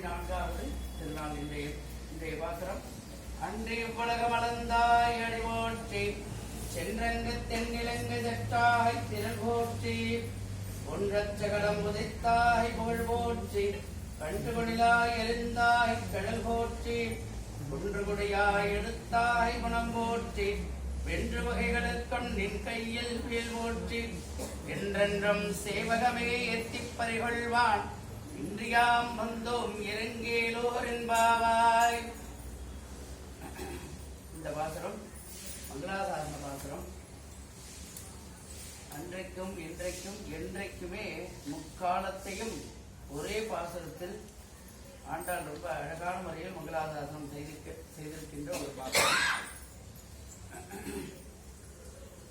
இருபத்தி நான்காவது திருநாள் இன்றைய இன்றைய பாத்திரம். அன்றே உலகம் அளந்தாய் அடிவோற்றி சென்றங்கு தென்னிலங்கு தட்டாய் திரள் போற்றி. ஒன்றச்சகடம் உதைத்தாய் புகழ் போற்றி. கண்டு கொடிலாய் எழுந்தாய் கடல் போற்றி. ஒன்று கொடியாய் எடுத்தாய் குணம் போற்றி. வென்று வகைகளுக்கும் நின் கையில் வேல் போற்றி. என்றென்றும் சேவகமே எத்திப் பறிகொள்வான். இன்றியாம் வந்தோம் இறங்கேலோர் என்பாவாய். இந்த பாசுரம் மங்களாதாரண பாசுரம். அன்றைக்கும் இன்றைக்கும் என்றைக்குமே முக்காலத்தையும் ஒரே பாசுரத்தில் ஆண்டாள் ரொம்ப அழகான முறையில் மங்களாதாசனம் செய்திருக்க செய்திருக்கின்ற ஒரு பாசுரம்.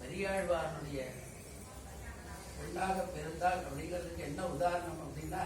பெரியாழ்வாரனுடைய பொன்னாக பிறந்தால் அப்படிங்கிறதுக்கு என்ன உதாரணம் அப்படின்னா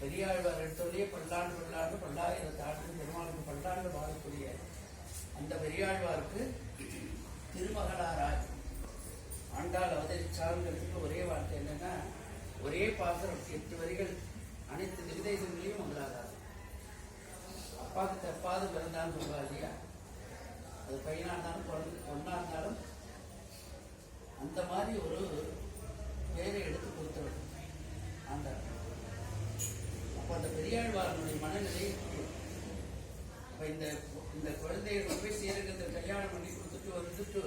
பெரியாழ்வார் எடுத்தோடய பல்லாண்டு பல்லாண்டு பல்லாயிரத்து ஆண்டு பெருமாளுக்கு பல்லாண்டு வாழக்கூடிய அந்த பெரியாழ்வாருக்கு திருமகனாராய் ஆண்டாள் அவதரிச்சாருங்கிறதுக்கு ஒரே வார்த்தை என்னன்னா ஒரே பாசுரம் எட்டு வரிகள் அனைத்து திரிதேசங்களையும் மங்களாதாரம் அப்பாவுக்கு தப்பாது பிறந்தான்னு சொல்லுவா இல்லையா? அது பையனா இருந்தாலும் குழந்தை பொண்ணா இருந்தாலும் அந்த மாதிரி ஒரு பேரை எடுத்து கொடுத்தவர் ஆண்டாள் அப்போ அந்த பெரியாழ்வாரனுடைய மனநிலை இப்போ இந்த இந்த குழந்தையை போய் போய் இந்த கல்யாணம் பண்ணி கொடுத்துட்டு வந்துட்டு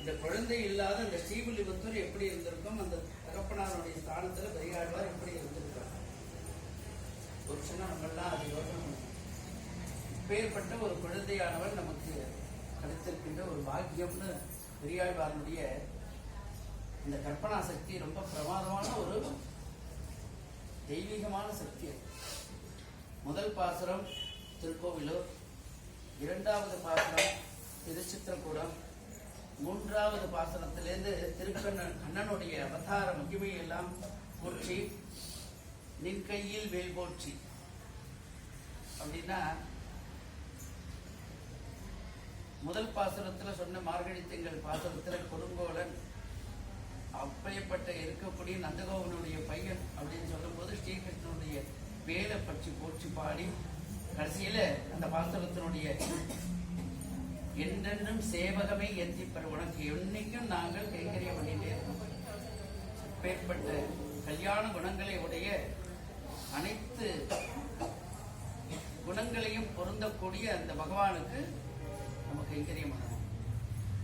இந்த குழந்தை இல்லாத இந்த ஸ்ரீவில்லிபுத்தூர் எப்படி இருந்திருக்கும் அந்த தகப்பனாருடைய ஸ்தானத்துல பெரியாழ்வார் எப்படி இருந்திருக்காங்க ஒரு சின்ன நம்மெல்லாம் அதை யோசனை. இப்பேற்பட்ட ஒரு குழந்தையானவர் நமக்கு கிடைத்திருக்கின்ற ஒரு பாக்கியம்னு பெரியாழ்வாரனுடைய இந்த கற்பனா சக்தி ரொம்ப பிரமாதமான ஒரு தெய்வீகமான சக்தி அது. முதல் பாசுரம் திருக்கோவிலூர் இரண்டாவது பாசுரம் திருச்சித்திரக்கூடம் மூன்றாவது பாசனத்திலேருந்து திருக்கண்ணன் கண்ணனுடைய அவதார மகிமையை எல்லாம் போற்றி நின் கையில் வேல் போற்றி அப்படின்னா முதல் பாசுரத்தில் சொன்ன மார்கழி திங்கள் பாசுரத்தில் கொடுங்கோலன் அப்படியேப்பட்ட இருக்கக்கூடிய நந்தகோவனுடைய பையன் அப்படின்னு சொல்லும்போது ஸ்ரீகிருஷ்ணனுடைய வேலை பற்றி போற்றி பாடி கடைசியில அந்த பாசுரத்தினுடைய என்றென்றும் சேவகமே எத்திப்பர் உனக்கு என்னைக்கும் நாங்கள் கைங்கரியம் பண்ணிட்டே இருக்கோம் அப்பேற்பட்ட கல்யாண குணங்களை உடைய அனைத்து குணங்களையும் பொருந்தக்கூடிய அந்த பகவானுக்கு நம்ம கைங்கரியம் பண்ணணும்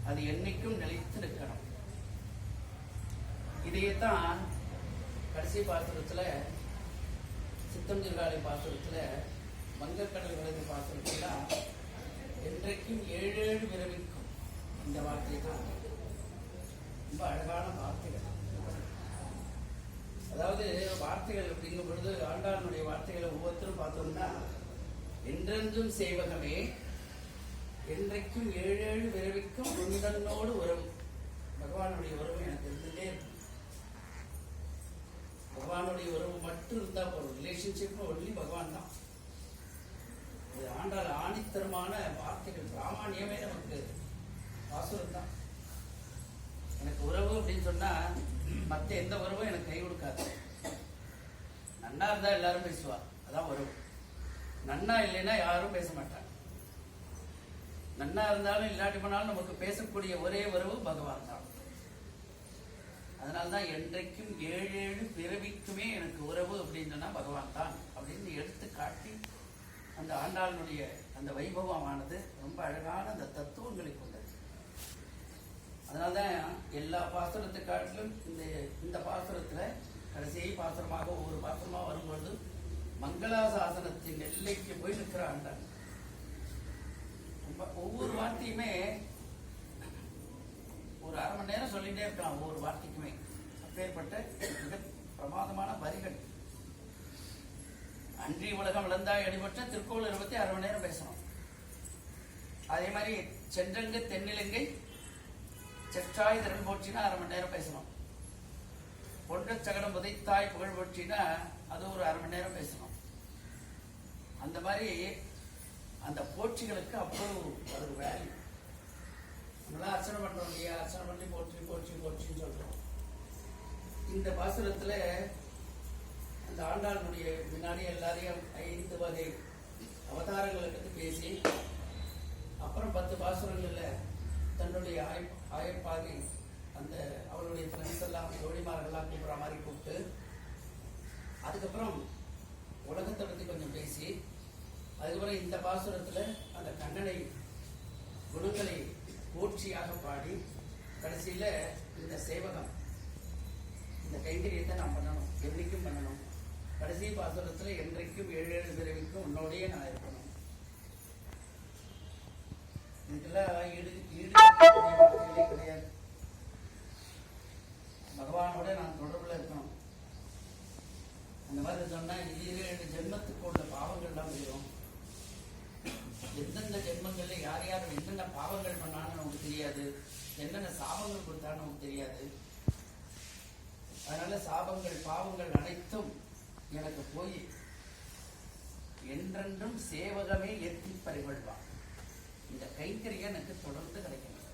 அது என்னைக்கும் நிலைத்து நிற்கணும் இதையத்தான் கடைசி பாசுரத்துல சித்தஞ்சிற்காலை பாசுரத்துல வங்கக்கடல் விளைந்த பாசுரத்துல என்றைக்கும் ஏழேழு விரவிக்கும் இந்த வார்த்தை தான். ரொம்ப அழகான வார்த்தைகள். அதாவது வார்த்தைகள் அப்படிங்கும் பொழுது ஆண்டாளுடைய வார்த்தைகளை ஒவ்வொருத்தரும் பார்த்தோம்னா என்றென்றும் சேவகமே என்றைக்கும் ஏழேழு விரவிக்கும் உந்தன்னோடு உறவு. பகவானுடைய உறவு எனக்கு இருந்துட்டே இருக்கும் பகவானுடைய உறவு மட்டும் இருந்தா போதும். ரிலேஷன்ஷிப்னு ஒன்லி பகவான் தான் இது ஆண்டாள் ஆணித்தரமான வார்த்தைகள் பிராமணியமே நமக்கு பாசுரம் தான் எனக்கு உறவு அப்படின்னு சொன்னா மத்த எந்த உறவும் எனக்கு கை கொடுக்காது. நன்னா இருந்தா எல்லாரும் பேசுவா. அதான் உறவு. நன்னா இல்லைன்னா யாரும் பேச மாட்டாங்க. நன்னா இருந்தாலும் இல்லாட்டி போனாலும் நமக்கு பேசக்கூடிய ஒரே உறவு பகவான் தான் அதனால்தான் என்றைக்கும் ஏழு ஏழு பிறவிக்குமே எனக்கு உறவு அப்படின்னு சொன்னால் பகவான் தான் அப்படின்னு எடுத்து காட்டி அந்த ஆண்டாளுடைய அந்த வைபவமானது ரொம்ப அழகான அந்த தத்துவங்களை கொண்டது. அதனால்தான் எல்லா பாசுரத்தை காட்டிலும் இந்த இந்த பாசுரத்தில் கடைசி பாசுரமாக ஒவ்வொரு பாசுரமாக வரும்பொழுது மங்களாசாசனத்தின் எல்லைக்கு போய் நிற்கிற ஆண்டாள். ரொம்ப ஒவ்வொரு வார்த்தையுமே ஒரு அரை மணி நேரம் சொல்லிட்டே இருக்கலாம் ஒவ்வொரு வார்த்தைக்குமே. அப்பேற்பட்ட மிக பிரமாதமான வரிகள். அன்றி உலகம் இழந்தாய் அடிபட்ட திருக்கோவிலூரை பத்தி அரை மணி நேரம் பேசணும். அதே மாதிரி சென்றங்கு தென்னிலங்கை செற்றாய் திறன் போச்சுன்னா அரை மணி நேரம் பேசணும். பொன்ற சகடம் புதைத்தாய் புகழ் போற்றினா அது ஒரு அரை மணி நேரம் பேசணும். அந்த மாதிரி அந்த போட்சிகளுக்கு அவ்வளவு ஒரு வேல்யூ நல்லா அர்ச்சனை பண்றோம் இல்லையா? அர்ச்சனை பண்ணி போற்றி போற்றி போற்றின்னு சொல்றோம். இந்த பாசுரத்துல அந்த ஆண்டாளுடைய முன்னாடி எல்லாரையும் ஐந்து வகை அவதாரங்களை பற்றி பேசி அப்புறம் பத்து பாசுரங்கள்ல தன்னுடைய ஆய் ஆயப்பாகி அந்த அவளுடைய ஃப்ரெண்ட்ஸ் எல்லாம் தோழிமார்கள்லாம் கூப்பிட்ற மாதிரி கூப்பிட்டு அதுக்கப்புறம் உலகத்தை பற்றி கொஞ்சம் பேசி அதுக்கப்புறம் இந்த பாசுரத்துல அந்த கண்ணனை குணங்களை போற்றியாக பாடி கடைசியில இந்த சேவகம் இந்த கைங்கரியத்தை நான் பண்ணணும். என்றைக்கும் பண்ணணும். கடைசி பாசுரத்தில் என்றைக்கும் ஏழு ஏழு பிறவிக்கும் உன்னோடையே நான் இருக்கணும். இதுக்கெல்லாம் ஈடு ஈடு கிடையாது. பகவானோட நான் தொடர்புல இருக்கணும். அந்த மாதிரி சொன்னா ஏழு ஜென்மத்துக்கு உள்ள பாவங்கள்லாம் போயிடும் எந்தெந்த ஜென்மங்கள்ல யார் யார் என்னென்ன பாவங்கள் பண்ணான்னு நமக்கு தெரியாது. என்னென்ன சாபங்கள் கொடுத்தான்னு நமக்கு தெரியாது. அதனால சாபங்கள் பாவங்கள் அனைத்தும் எனக்கு போய் என்றென்றும் சேவகமே எத்தி பறிகொள்வான் இந்த கைங்கரியம் எனக்கு தொடர்ந்து கிடைக்கணும்.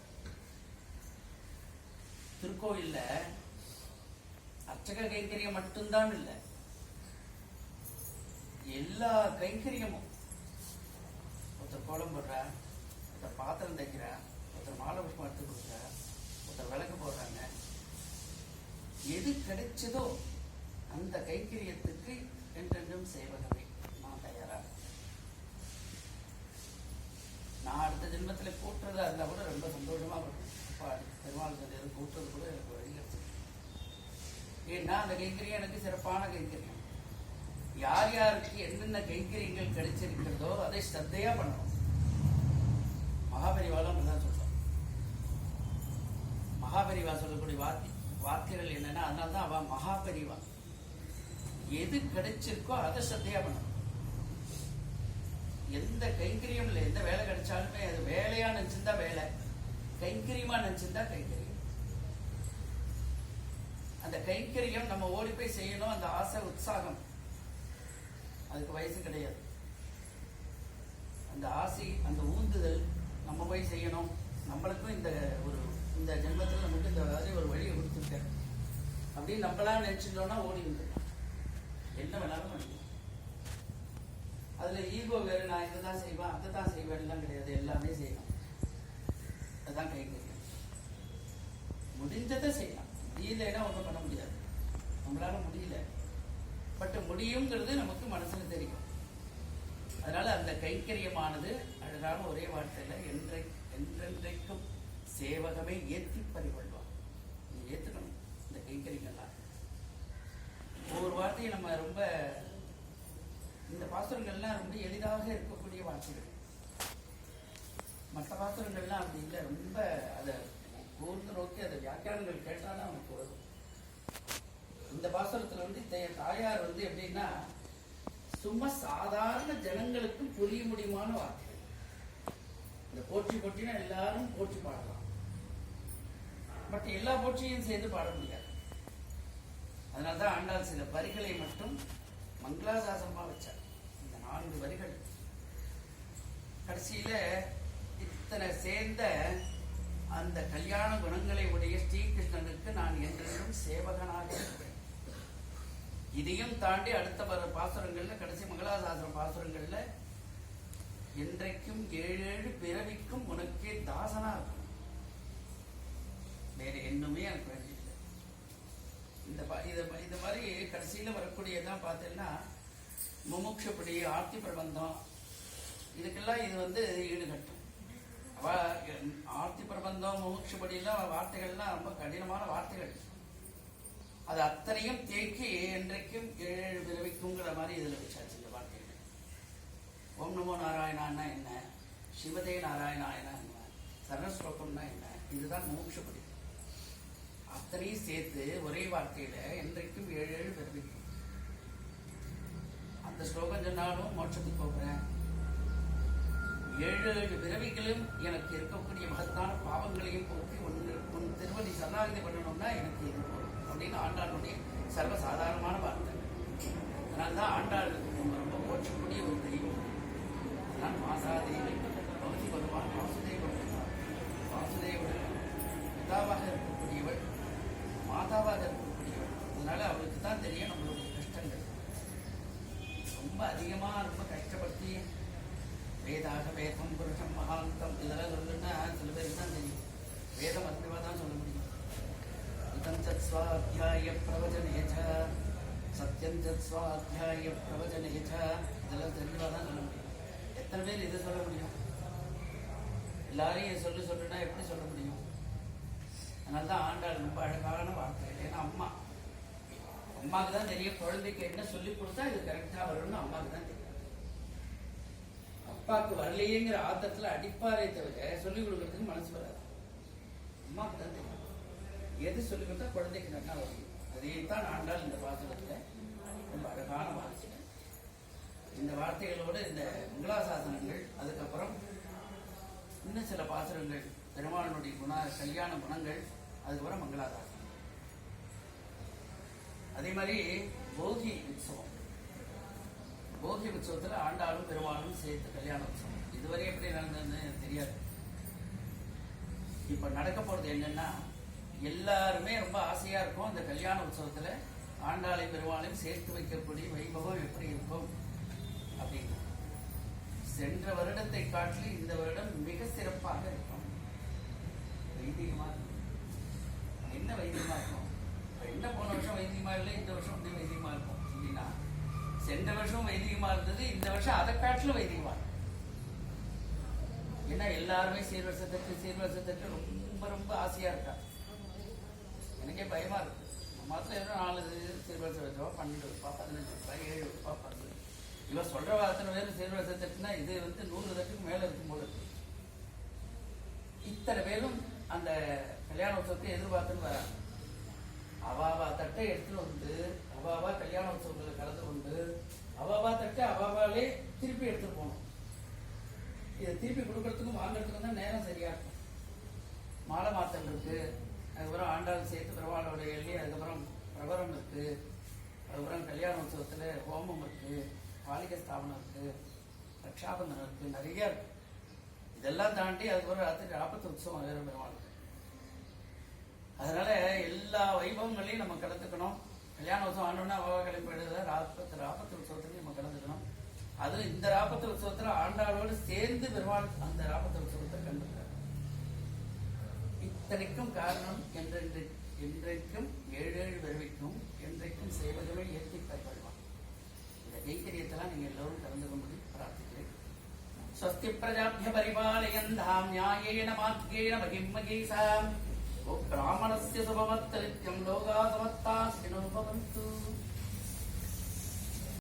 திருக்கோயில்ல அர்ச்சக கைங்கரியம் மட்டும்தான் இல்லை எல்லா கைங்கரியமும் ஒருத்தர் கோலம் போடுறா ஒருத்தர் பாத்திரம் தைக்கிறா ஒருத்தர் மாலை புஷ்பம் எடுத்து கொடுக்குறா ஒருத்தர் விளக்கு போடுறாங்க. எது கிடைச்சதோ அந்த கைங்கரியத்துக்கு என்றென்றும் சேவகமே நான் தயாரா. நான் அடுத்த ஜென்மத்துல கூட்டுறதா இருந்தா கூட ரொம்ப சந்தோஷமா இருக்கும் அப்பா பெருமாள் சந்தையில் கூட்டுறது கூட எனக்கு வழி கிடைச்சது ஏன்னா அந்த கைங்கரியம் எனக்கு சிறப்பான கைங்கரியம். யார் யாருக்கு என்னென்ன கைங்கரியங்கள் கிடைச்சிருக்கிறதோ அதை ஸ்ரத்தையாக பண்ணணும். மகாபரிவாலும் தான் சொல்றோம். மகாபரிவா சொல்லக்கூடிய வார்த்தை வார்த்தைகள் என்னன்னா அதனால தான் அவன் மகாபரிவா. எது கிடைச்சிருக்கோ அதை சத்தியா பண்ணணும். எந்த கைங்கரியம் இல்லை எந்த வேலை கிடைச்சாலுமே அது வேலையா நினைச்சிருந்தா வேலை கைங்கரியமா நினைச்சிருந்தா கைங்கரியம். அந்த கைங்கரியம் நம்ம ஓடி போய் செய்யணும் அந்த ஆசை உற்சாகம். அதுக்கு வயசு கிடையாது. அந்த ஆசை அந்த ஊந்துதல் நம்ம போய் செய்யணும். நம்மளுக்கும் இந்த ஒரு இந்த ஜென்மத்தில் நமக்கு இந்த மாதிரி ஒரு வழியை கொடுத்துருக்காரு. அப்படின்னு நம்மளா நினைச்சிட்டோம்னா ஓடி வந்துடலாம். என்ன வேணாலும் பண்ணிக்கலாம். அதுல ஈகோ வேறு நான் இதை தான் செய்வேன் அதை தான் செய்வேன்லாம் கிடையாது. எல்லாமே செய்யலாம். அதுதான் கைங்கரியம் முடிஞ்சதை செய்யலாம். முடியலைன்னா ஒன்றும் பண்ண முடியாது. நம்மளால முடியல. பட் முடியுங்கிறது நமக்கு மனசுல தெரியும். அதனால அந்த கைங்கரியமானது அழகான ஒரே வார்த்தையில என்றை என்றென்றைக்கும் சேவகமே ஏற்றி பறிகொள்வார். ஏற்றுக்கணும் இந்த கைங்கரியங்கள்லாம். ஒவ்வொரு வார்த்தையும் நம்ம ரொம்ப இந்த பாசுரங்கள்லாம் ரொம்ப எளிதாக இருக்கக்கூடிய வார்த்தைகள். மற்ற பாசுரங்கள்லாம் அப்படி இல்லை ரொம்ப அதை கூர்ந்து நோக்கி அதை வியாக்கியானங்கள் தான் நமக்கு வரும். இந்த பாசுரத்தில் வந்து தாயார் வந்து எப்படின்னா சும்மா சாதாரண ஜனங்களுக்கும் புரிய முடியுமான வார்த்தைகள் இந்த போற்றி போட்டினா எல்லாரும் போற்றி பாடலாம். பட் எல்லா போற்றியும் சேர்ந்து பாட முடியாது. அதனால்தான் ஆண்டாள் சில வரிகளை மட்டும் மங்களாசாசனமா வச்சார். இந்த நான்கு வரிகள். கடைசியில இத்தனை சேர்ந்த அந்த கல்யாண குணங்களை உடைய ஸ்ரீகிருஷ்ணனுக்கு நான் என்றென்றும் சேவகனாக இருப்பேன். இதையும் தாண்டி அடுத்த வர பாசுரங்கள்ல கடைசி மங்களாசாசன பாசுரங்கள்ல என்றைக்கும் ஏழேழு பிறவிக்கும் உனக்கே தாசனா இருக்கும். வேற என்னுமே எனக்கு வேண்டியதில்லை இந்த ப- இத இந்த மாதிரி கடைசியில வரக்கூடியதான் பார்த்தீங்கன்னா முமுட்சப்படி ஆர்த்தி பிரபந்தம் இதுக்கெல்லாம் இது வந்து ஈடுகட்டும். அவ ஆர்த்தி பிரபந்தம் முமுட்சப்படியெல்லாம் வார்த்தைகள்லாம் ரொம்ப கடினமான வார்த்தைகள். அது அத்தனையும் தேக்கி என்றைக்கும் ஏழு பிறவிக்குங்கிற மாதிரி இதுல வச்சாச்சு இந்த வார்த்தைகள் ஓம் நமோ நாராயணான்னா என்ன? சிவதே நாராயணாயனா என்ன? சரணஸ்லோகம்னா என்ன? இதுதான் மோட்சப்படி அத்தனையும் சேர்த்து ஒரே வார்த்தையில என்றைக்கும் ஏழு ஏழு பிறவிக்கும் அந்த ஸ்லோகம் சொன்னாலும் மோட்சத்துக்கு போகிறேன். ஏழு ஏழு பிறவிகளும் எனக்கு இருக்கக்கூடிய மகத்தான பாவங்களையும் போக்கி ஒன்று உன் திருவடி சரணாகதி பண்ணணும்னா எனக்கு இது போகும் அப்படின்னு ஆண்டாளுடைய சர்வசாதாரணமான வார்த்தை. அதனால்தான் ஆண்டாள் ரொம்ப ரொம்ப போற்றக்கூடிய ஒரு தெய்வம் அதனால் மாசாதேவி பகுதி பகவான் வாசுதேவ பெருமாள். வாசுதேவன் பிதாவாக இருக்கக்கூடியவள் மாதாவாக இருக்கக்கூடியவள் அதனால அவளுக்கு தான் தெரியும் நம்மளுடைய கஷ்டங்கள் அதிகமாக ரொம்ப கஷ்டப்படுத்தி வேதாக வேதம் புருஷம் மகாந்தம் இதெல்லாம் சொல்லணும்னா சில பேருக்கு தான் தெரியும் வேதம் அதிகமாக தான் சொல்ல முடியும் स्वाध्याय प्रवचने च சத்தியம் ச சத்யம் தத் ஸ்வாத்தியாய பிரவச்சனே இதெல்லாம் தெளிவாக தான் சொல்ல முடியும் எத்தனை பேர் இதை சொல்ல முடியும்? எல்லாரையும் சொல்லு சொல்லுனா எப்படி சொல்ல முடியும்? அதனால தான் ஆண்டாள் ரொம்ப அழகான வார்த்தை. ஏன்னா அம்மா. அம்மாவுக்கு தான் தெரியும் குழந்தைக்கு என்ன சொல்லி கொடுத்தா இது கரெக்டாக வரும்னு அம்மாவுக்கு தான் தெரியும். அப்பாவுக்கு வரலையேங்கிற ஆத்தத்தில் அடிப்பாரே தவிர சொல்லிக் கொடுக்கறதுக்கு மனசு வராது. அம்மாவுக்கு தான் தெரியும். எது சொல்லிவிட்டா குழந்தைக்கு நல்லா வரும். அதே தான் ஆண்டாள் இந்த பாசனத்தில் ரொம்ப அழகான வார்த்தை இந்த வார்த்தைகளோடு இந்த மங்களாசாசனங்கள் அதுக்கப்புறம் இன்னும் சில பாசுரங்கள் பெருமாளனுடைய குண கல்யாண குணங்கள் அதுக்கப்புறம் மங்களாதாசனம் அதே மாதிரி போகி உற்சவம். போகி உற்சவத்தில் ஆண்டாளும் பெருமாளும் சேர்த்து கல்யாண உற்சவம். இதுவரை எப்படி நடந்ததுன்னு எனக்கு தெரியாது. இப்போ நடக்க போகிறது என்னன்னா எல்லாருமே ரொம்ப ஆசையா இருக்கும் இந்த கல்யாண உற்சவத்துல. ஆண்டாளை பெருமாளையும் சேர்த்து வைக்கக்கூடிய வைபவம் எப்படி இருக்கும் அப்படின்னு. சென்ற வருடத்தை காட்டிலும் இந்த வருடம் மிக சிறப்பாக இருக்கும். வைத்தியமா இருக்கும். என்ன வைத்தியமா இருக்கும்? என்ன போன வருஷம் வைத்தியமா இல்லை இந்த வருஷம் அப்படி வைத்தியமா இருக்கும்? அப்படின்னா சென்ற வருஷம் வைத்தியமா இருந்தது இந்த வருஷம் அதை காட்டிலும் வைத்தியமா. இருக்கும் ஏன்னா எல்லாருமே சீர்வரிசத்துக்கு சீர்வரிசத்துக்கு ரொம்ப ரொம்ப ஆசையா இருக்காங்க எனக்கே பயமா இருக்கு. மாதத்தில் எவ்வளோ நாலு சீர்வரிசை வச்சவா பன்னெண்டு ரூபா பதினஞ்சு ரூபாய் ஏழு ரூபா பத்து இவன் சொல்கிற அத்தனை பேர் சீர்வரிசை தட்டுனா இது வந்து நூறு தட்டுக்கு மேலே இருக்கும் போது இத்தனை பேரும் அந்த கல்யாண உற்சவத்தை எதிர்பார்த்துன்னு வராங்க. அவாவா தட்டை எடுத்துட்டு வந்து அவாவா கல்யாண உற்சவங்களில் கலந்து கொண்டு அவாவா தட்டை அவாவாலே திருப்பி எடுத்துட்டு போகணும். இதை திருப்பி கொடுக்கறதுக்கும் வாங்குறதுக்கும் தான் நேரம் சரியா இருக்கும். மாலை மாத்தல் இருக்குது அதுக்கப்புறம் ஆண்டாள் சேர்த்து பிரபாலோட எழுதி அதுக்கப்புறம் பிரபரம் இருக்கு. அதுக்கப்புறம் கல்யாண உற்சவத்துல ஹோமம் இருக்கு பாலிக ஸ்தாபனம் இருக்கு ரக்ஷாபந்தனம் இருக்கு நிறைய இருக்கு. இதெல்லாம் தாண்டி அதுக்கப்புறம் ராத்திரி ஆபத்து உற்சவம் வேறு பெருமாள் அதனால எல்லா வைபவங்களையும் நம்ம கலந்துக்கணும். கல்யாண உற்சவம் ஆண்டோம்னா அவ கிளம்பி ராபத்து ராபத்து உற்சவத்துலையும் நம்ம கலந்துக்கணும். அதுவும் இந்த ராபத்து உற்சவத்துல ஆண்டாளோடு சேர்ந்து பெருமாள் அந்த ராபத்து இத்தனைக்கும் காரணம் என்றென்று என்றைக்கும் ஏழேழு பிறவிக்கும் என்றைக்கும் செய்வதுமே இயற்கை பெறுவான் இந்த கைக்கரியத்தெல்லாம் நீங்க எல்லோரும் கலந்து கொண்டு பிரார்த்திக்கிறேன். ஸ்வஸ்தி பிரஜாபிய பரிபாலயன் தாம் நியாயேன மாத்கேன மகிம்மகீசாம் ஓ பிராமணஸ்ய சுபமத்தரித்யம் லோகா சமத்தா ஸ்ரீனோ பவந்து